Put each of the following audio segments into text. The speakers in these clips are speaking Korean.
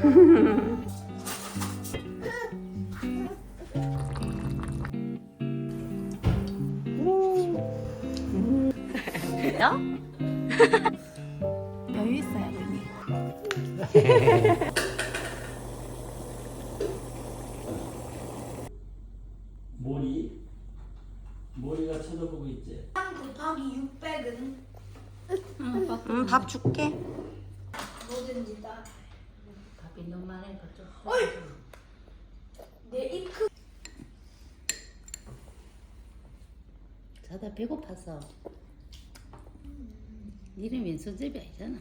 Mm-hmm. 배고파서. 니는 왼손잡이 아니잖아.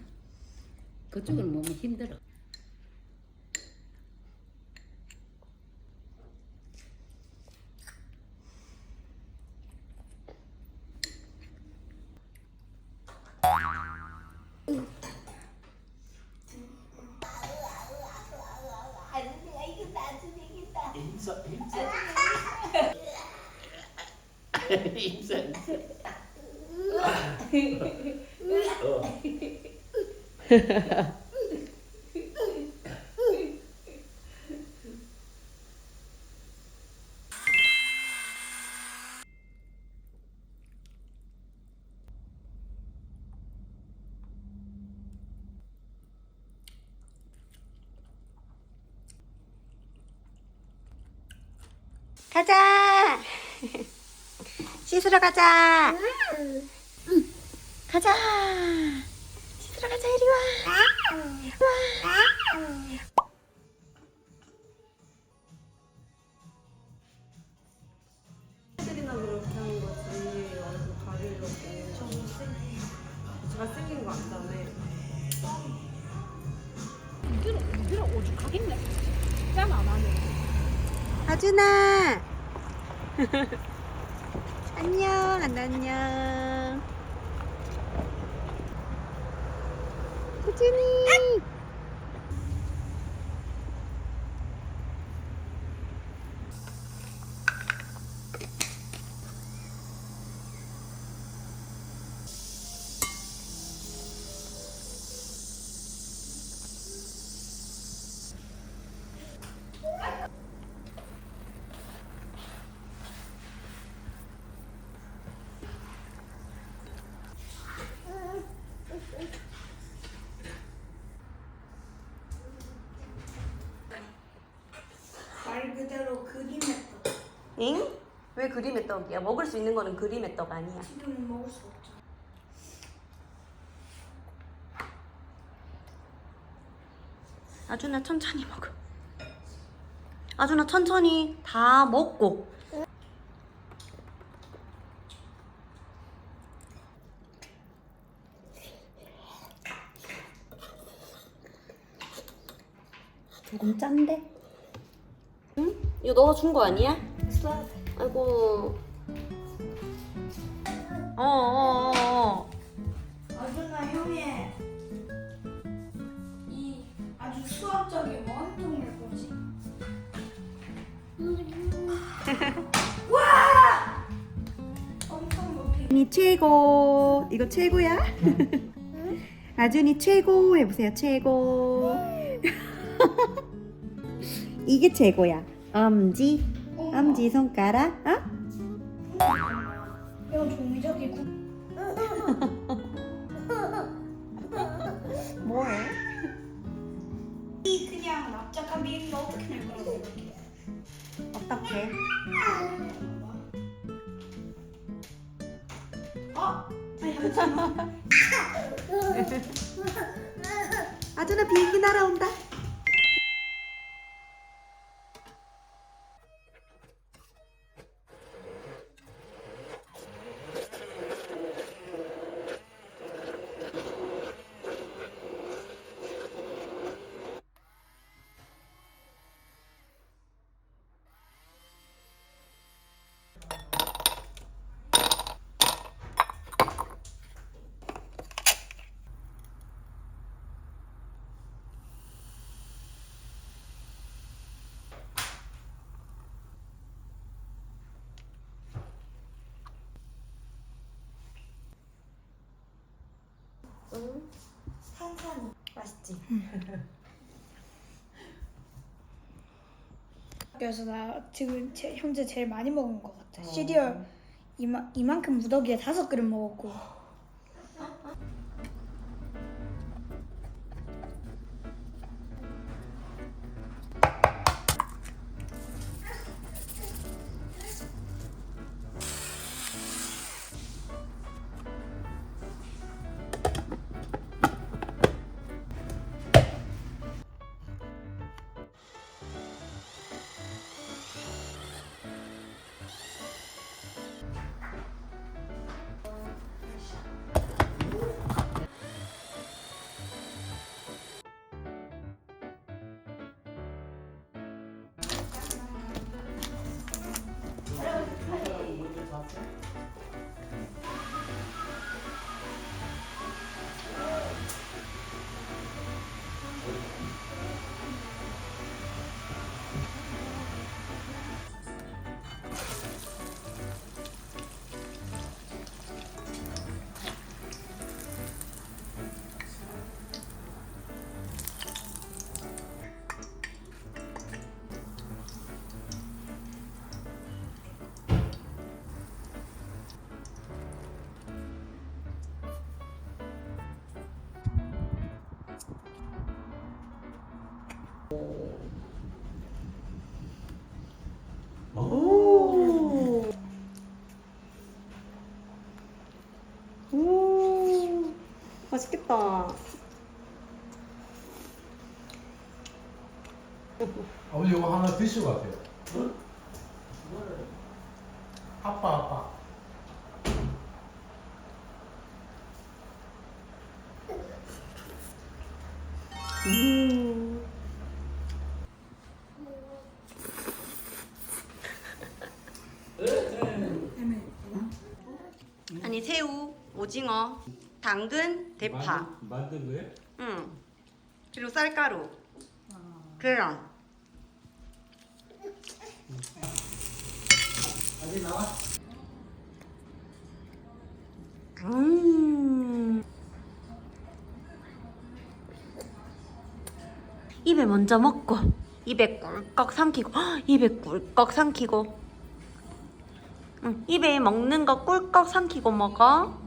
그쪽을 먹으면 힘들어. 아니야 이거 나중에 이기다. 힘써 힘써. 힘써. 어. 가자. 씻으러 가자. 가자. 씻으러 가자. 이리 와. 와. 실이나 그렇게 하는 거지 얼굴 가리려고 잘생긴 거 안다네 하준아. 안녕. 안녕. 하준이. 말 그대로 그림의 떡. 응? 왜 그림의 떡이야? 먹을 수 있는 거는 그림의 떡 아니야. 지금은 먹을 수 없죠. 아준아 천천히 먹어. 아준아 천천히 다 먹고. 조금 짠데? 응? 이거 너가 준 거 아니야? 아이고. 어 어 어. 어, 어. 아주나 형의 이 아주 수학적인 원통일 거지. 와! 엄청 높이. 아준이 최고. 이거 최고야? 아준이 최고 해보세요. 최고. 이게 최고야. 엄지. 엄지 손가락. 어? 이건 종이적이 구. 뭐해? 이 그냥 납작한 비행기 어떻게 낼 거라고 생각해? 어떡해? 어? 아니 잠시만. 아준아 비행기 날아온다. 천천히. 맛있지? 그래서 나 지금 제, 현재 제일 많이 먹은 것 같아. 어. 시리얼 이마, 이만큼 무더기에 다섯 그릇 먹었고. Plaza. 오. 오. 맛있겠다. 아버지 이거 하나 드시고 가세요. 아 오징어, 당근, 대파. 만든, 만든 거예요? 응. 그리고 쌀가루. 계란. 아직 나와? 음. 입에 먼저 먹고 입에 꿀꺽 삼키고 헉, 입에 꿀꺽 삼키고 응, 입에 먹는 거 꿀꺽 삼키고 먹어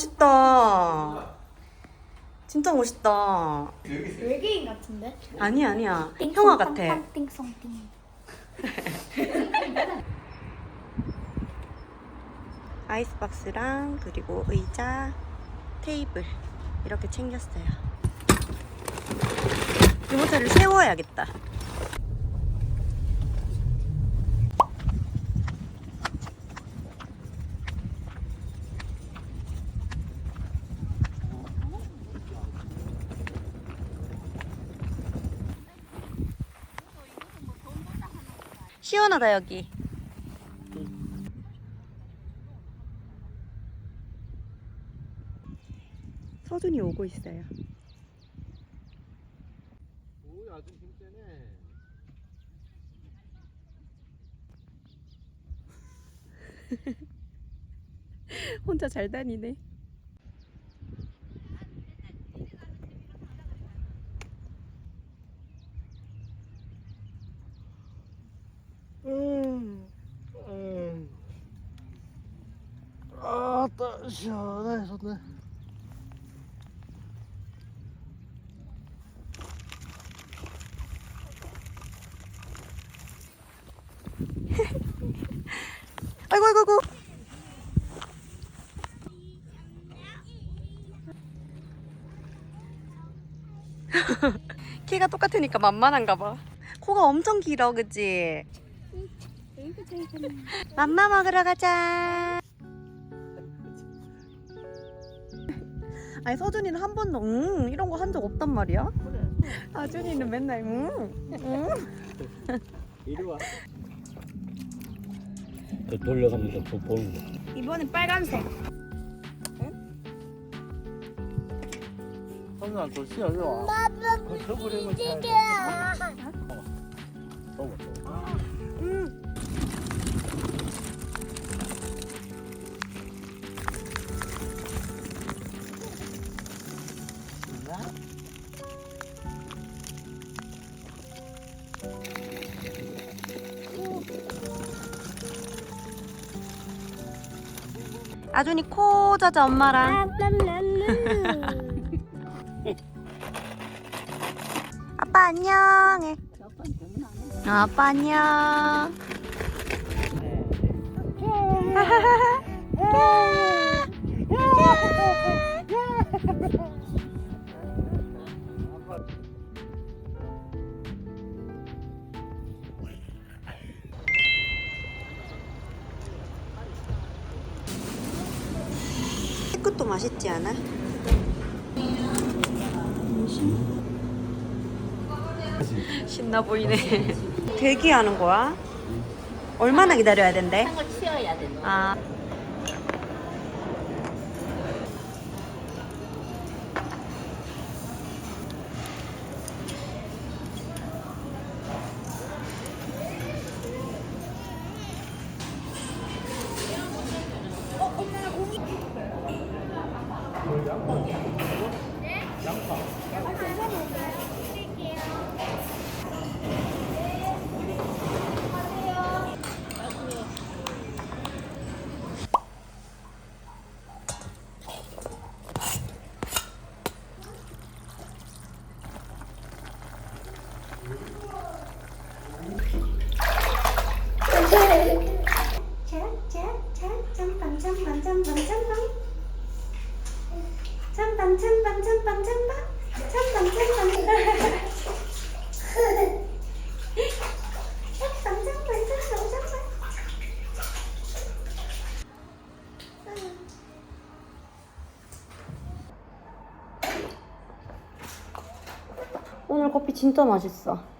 멋있다 진짜 멋있다 외계인 같은데? 아니야 아니야 형아 같아 띵송띵. 아이스박스랑 그리고 의자, 테이블 이렇게 챙겼어요. 유모차를 세워야겠다. 시원하다 여기. 서준이 오고 있어요. 아주 힘세네. 혼자 잘 다니네. 아따 시원해 좋네. 아이고 아이고 아이고. 키가 똑같으니까 만만한가 봐. 코가 엄청 길어, 그치? 맘마 먹으러 가자. 아니 서준이는 한 번도 응 이런 거 한 적 없단 말이야. 아준이는 맨날 응 응. 이리 와. 그 돌려가면서 보- 보는 거. 이번엔 빨간색. 선우야 너 시야 왜 와? 저버리고 아준이 코 자자 엄마랑. 아빠 안녕해. 어, 아빠 안녕. 끝도 맛있지 않아? 신나 보이네. 대기하는 거야? 얼마나 기다려야 된대? 한걸 치워야 돼. 너. 아. 오늘 커피 진짜 맛있어.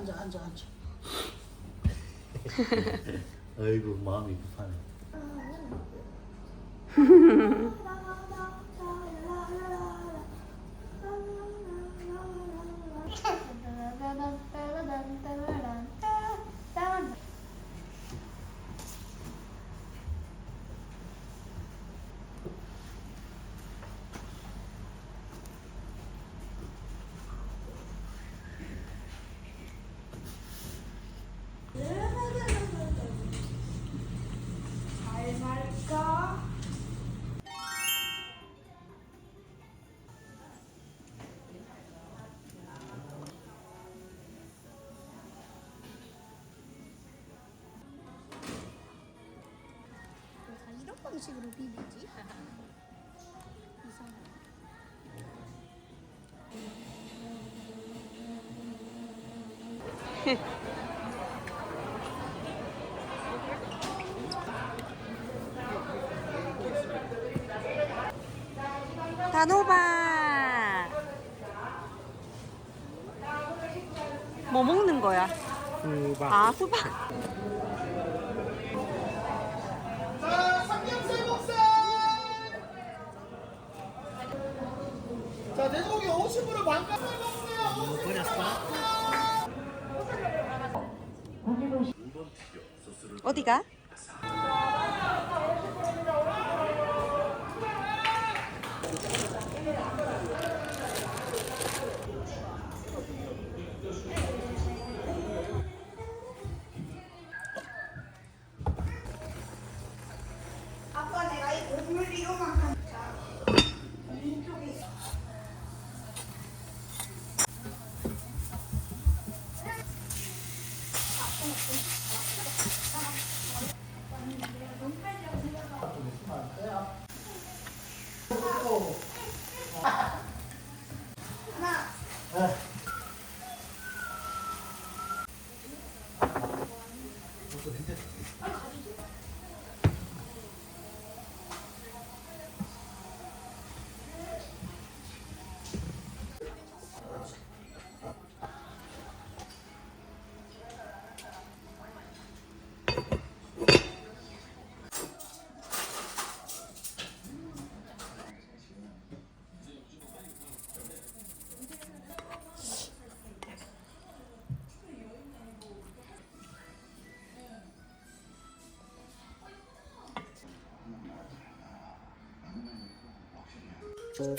앉아 앉아 앉아. 아이고 마음이 급하네. 식으로 비비지? 이상해. 단호박. 뭐 먹는 거야? 수박. 아 수박. 음,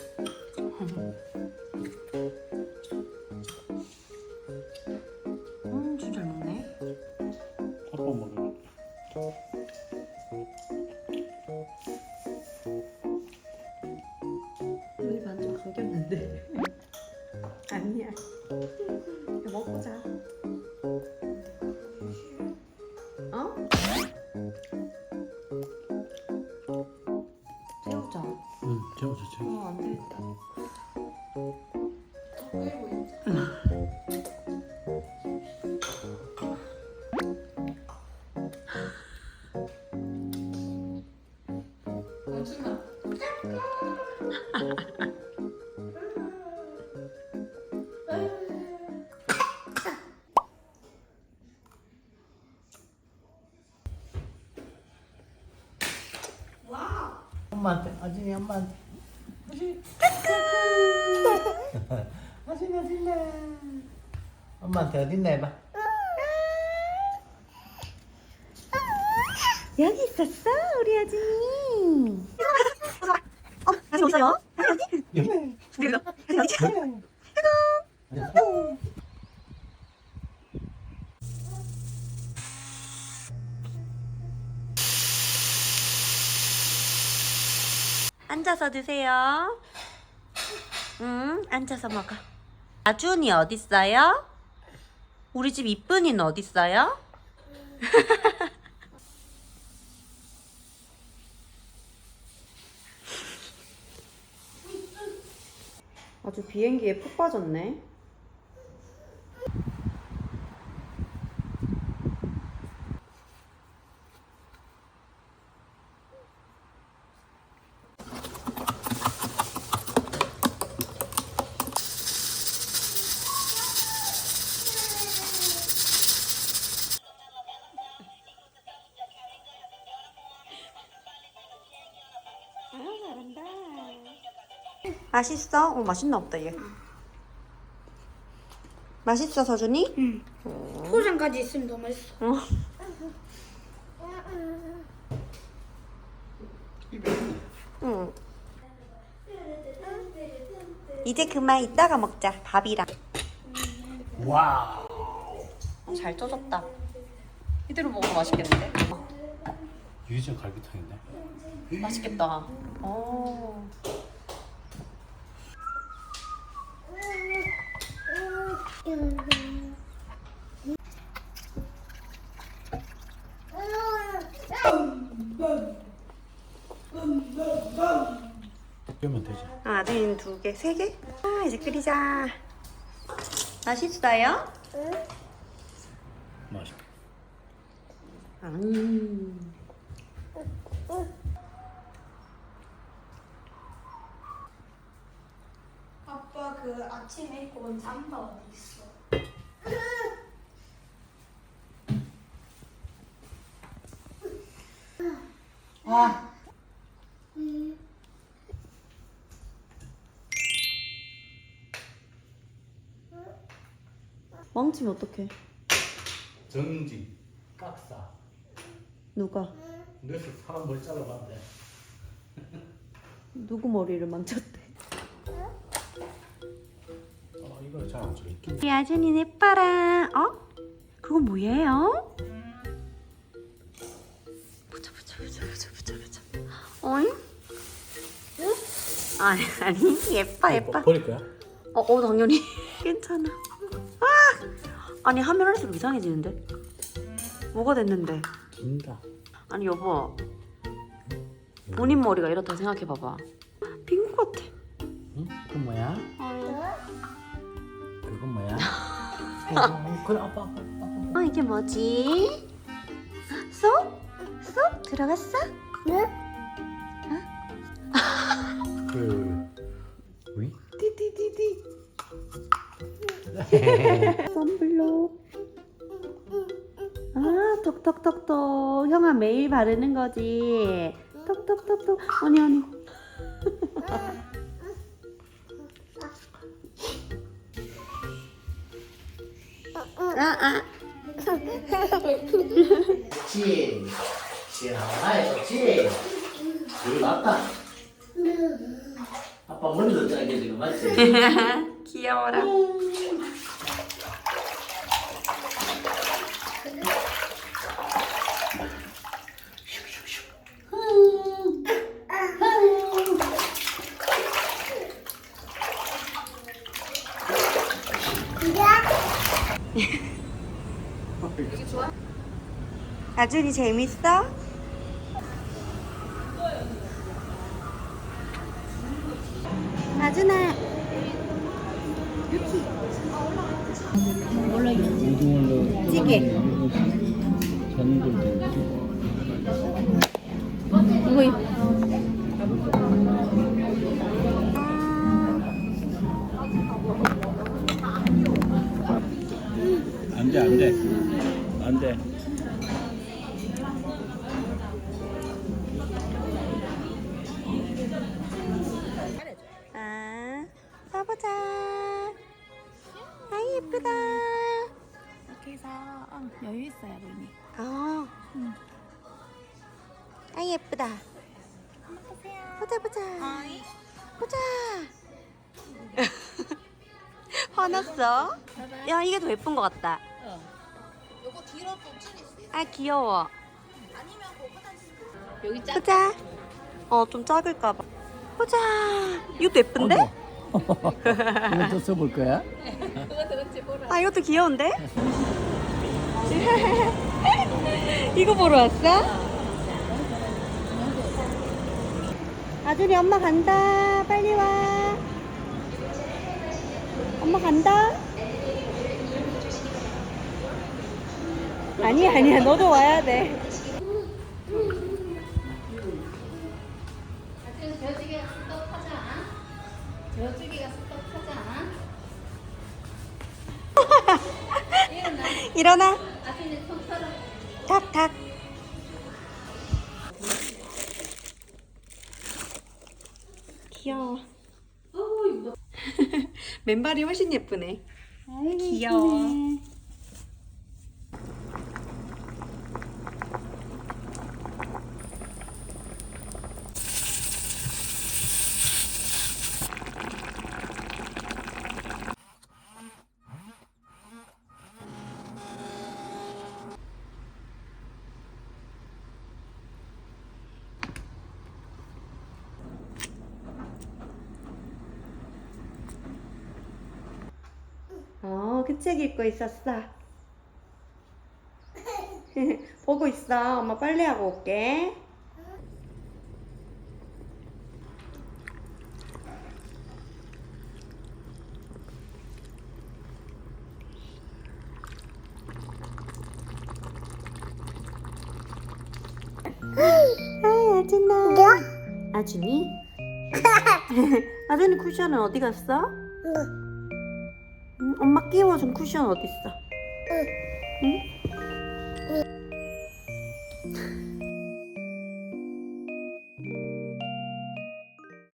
재워. 어, 안 되겠다. 엄마한테, 아진이 엄마한테. 아진이. 아진이 어딨나? 엄마한테 어딨나 해봐. 여기 있었어, 우리 아진이. 어, 다시 오세요. 어디? 앉아서 드세요. 응, 앉아서 먹어. 아준이 어딨어요? 우리 집 이쁜이는 어딨어요? 아주 비행기에 푹 빠졌네. 맛있어? 어, 맛있나 보다, 얘. 맛있어, 서준이? 응. 포장까지 있으면 더 맛있어. 어. 응. 이제 그만 이따가 먹자, 밥이랑. 와. 어, 잘 쪄졌다. 이대로 먹으면 맛있겠는데? 진짜 갈비탕인데? 맛있겠다. 어. 끄면 되지. 아, 아들이는 두 개, 세 개? 아, 이제 끓이자. 맛있어요? 맛있게. 음. 아빠 그 아침에 입고 온 잠바 어디 있어? 망치면 어떡해? 정지 깍싸 누가? 너서 사람 머리 잘라봤는데 누구 머리를 망쳤대? 어, 이거 잘안 찍겠지. 우리 아준이 예뻐라. 어? 그건 뭐예요? 보자 보자 보자 보자 보자 보자. 어이? 아니 아니 예뻐 예뻐. 버릴 거야? 어, 어 당연히 괜찮아. 아! 아니 하면 할수록 이상해지는데? 뭐가 됐는데? 긴다. 아니 여보 본인 머리가 이렇다 생각해 봐봐. 빈 것 같아. 응? 그건 뭐야? 그건 뭐야? 어, 그래 아빠 아빠 아빠. 어 이게 뭐지? 쏙? 쏙 들어갔어? 그 썬블록. 아 톡톡톡톡 형아 매일 바르는 거지. 톡톡톡톡 아니 아니. 아 아. 진 시원하게 좋지 여기 맞다 아빠 머리도 짜게 지금 맞지? 귀여워라. 아준이 재밌어? 예쁘다. 이렇게 해서 어, 여유 있어요, 보이니. 어. 아 예쁘다. 보자 보자. 보자. 화났어? 야 이게 더 예쁜 것 같다. 요거 뒤로 좀 줄일 수 있어? 아 귀여워. 아니면 그거보다 여기 짜. 보자. 어 좀 작을까 봐. 보자. 이것도 예쁜데? 이것도 써볼 거야? 아 이것도 귀여운데? 이거 보러 왔어? 아준이 엄마 간다 빨리 와 엄마 간다 아니야 아니야 너도 와야 돼 저쪽이가 스톱하지 않아? 일어나. 아직 손 털어. 탁 탁. 귀여워. 맨발이 훨씬 예쁘네. 귀여워. 어, 그 책 읽고 있었어. 보고 있어. 엄마 빨래하고 올게. 아이 아준아 아준이 아준이 쿠션은 어디 갔어? 뭐? 응, 엄마 끼워준 쿠션 어디 있어? 응?